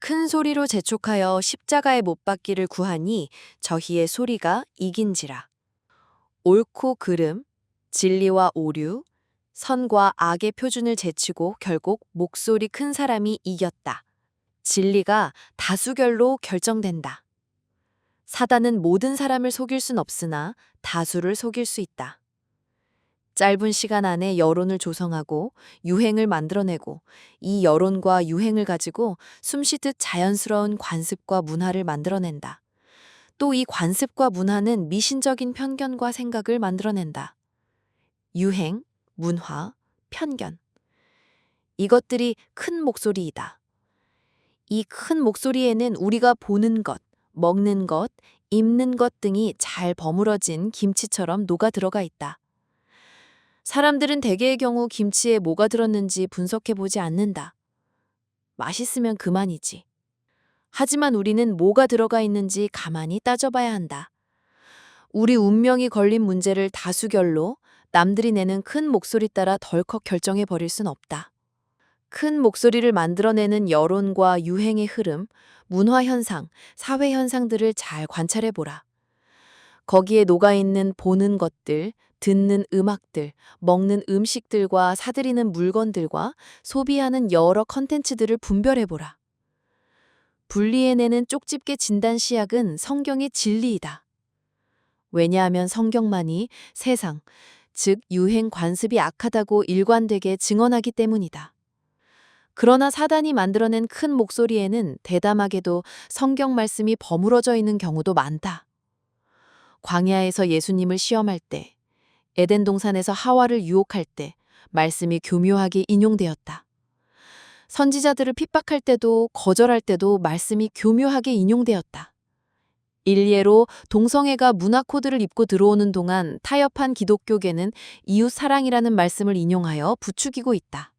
큰 소리로 재촉하여 십자가에 못 박기를 구하니 저희의 소리가 이긴지라. 옳고 그름, 진리와 오류, 선과 악의 표준을 제치고 결국 목소리 큰 사람이 이겼다. 진리가 다수결로 결정된다. 사단은 모든 사람을 속일 순 없으나 다수를 속일 수 있다. 짧은 시간 안에 여론을 조성하고 유행을 만들어내고 이 여론과 유행을 가지고 숨쉬듯 자연스러운 관습과 문화를 만들어낸다. 또 이 관습과 문화는 미신적인 편견과 생각을 만들어낸다. 유행, 문화, 편견. 이것들이 큰 목소리이다. 이 큰 목소리에는 우리가 보는 것, 먹는 것, 입는 것 등이 잘 버무러진 김치처럼 녹아 들어가 있다. 사람들은 대개의 경우 김치에 뭐가 들었는지 분석해 보지 않는다. 맛있으면 그만이지. 하지만 우리는 뭐가 들어가 있는지 가만히 따져봐야 한다. 우리 운명이 걸린 문제를 다수결로 남들이 내는 큰 목소리 따라 덜컥 결정해 버릴 순 없다. 큰 목소리를 만들어내는 여론과 유행의 흐름, 문화 현상, 사회 현상들을 잘 관찰해 보라. 거기에 녹아 있는 보는 것들, 듣는 음악들, 먹는 음식들과 사들이는 물건들과 소비하는 여러 컨텐츠들을 분별해 보라. 분리해내는 쪽집게 진단 시약은 성경의 진리이다. 왜냐하면 성경만이 세상, 즉 유행 관습이 악하다고 일관되게 증언하기 때문이다. 그러나 사단이 만들어낸 큰 목소리에는 대담하게도 성경 말씀이 버무러져 있는 경우도 많다. 광야에서 예수님을 시험할 때, 에덴 동산에서 하와를 유혹할 때 말씀이 교묘하게 인용되었다. 선지자들을 핍박할 때도 거절할 때도 말씀이 교묘하게 인용되었다. 일례로 동성애가 문화 코드를 입고 들어오는 동안 타협한 기독교계는 이웃 사랑이라는 말씀을 인용하여 부추기고 있다.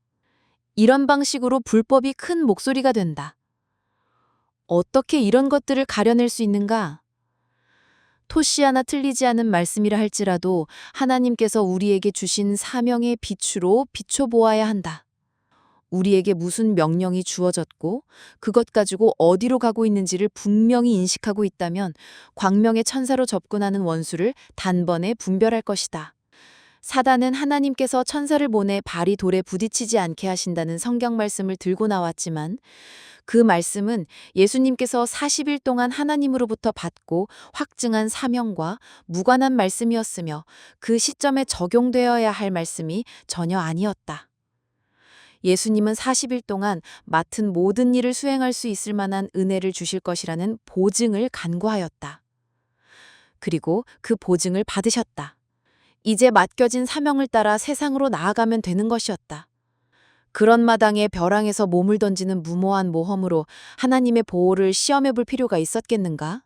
이런 방식으로 불법이 큰 목소리가 된다. 어떻게 이런 것들을 가려낼 수 있는가? 토시 하나 틀리지 않은 말씀이라 할지라도 하나님께서 우리에게 주신 사명의 빛으로 비춰보아야 한다. 우리에게 무슨 명령이 주어졌고 그것 가지고 어디로 가고 있는지를 분명히 인식하고 있다면 광명의 천사로 접근하는 원수를 단번에 분별할 것이다. 사단은 하나님께서 천사를 보내 발이 돌에 부딪히지 않게 하신다는 성경 말씀을 들고 나왔지만 그 말씀은 예수님께서 40일 동안 하나님으로부터 받고 확증한 사명과 무관한 말씀이었으며 그 시점에 적용되어야 할 말씀이 전혀 아니었다. 예수님은 40일 동안 맡은 모든 일을 수행할 수 있을 만한 은혜를 주실 것이라는 보증을 간구하였다. 그리고 그 보증을 받으셨다. 이제 맡겨진 사명을 따라 세상으로 나아가면 되는 것이었다. 그런 마당에 벼랑에서 몸을 던지는 무모한 모험으로 하나님의 보호를 시험해 볼 필요가 있었겠는가?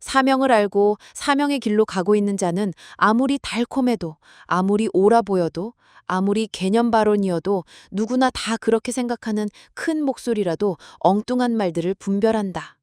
사명을 알고 사명의 길로 가고 있는 자는 아무리 달콤해도, 아무리 옳아 보여도, 아무리 개념 발언이어도 누구나 다 그렇게 생각하는 큰 목소리라도 엉뚱한 말들을 분별한다.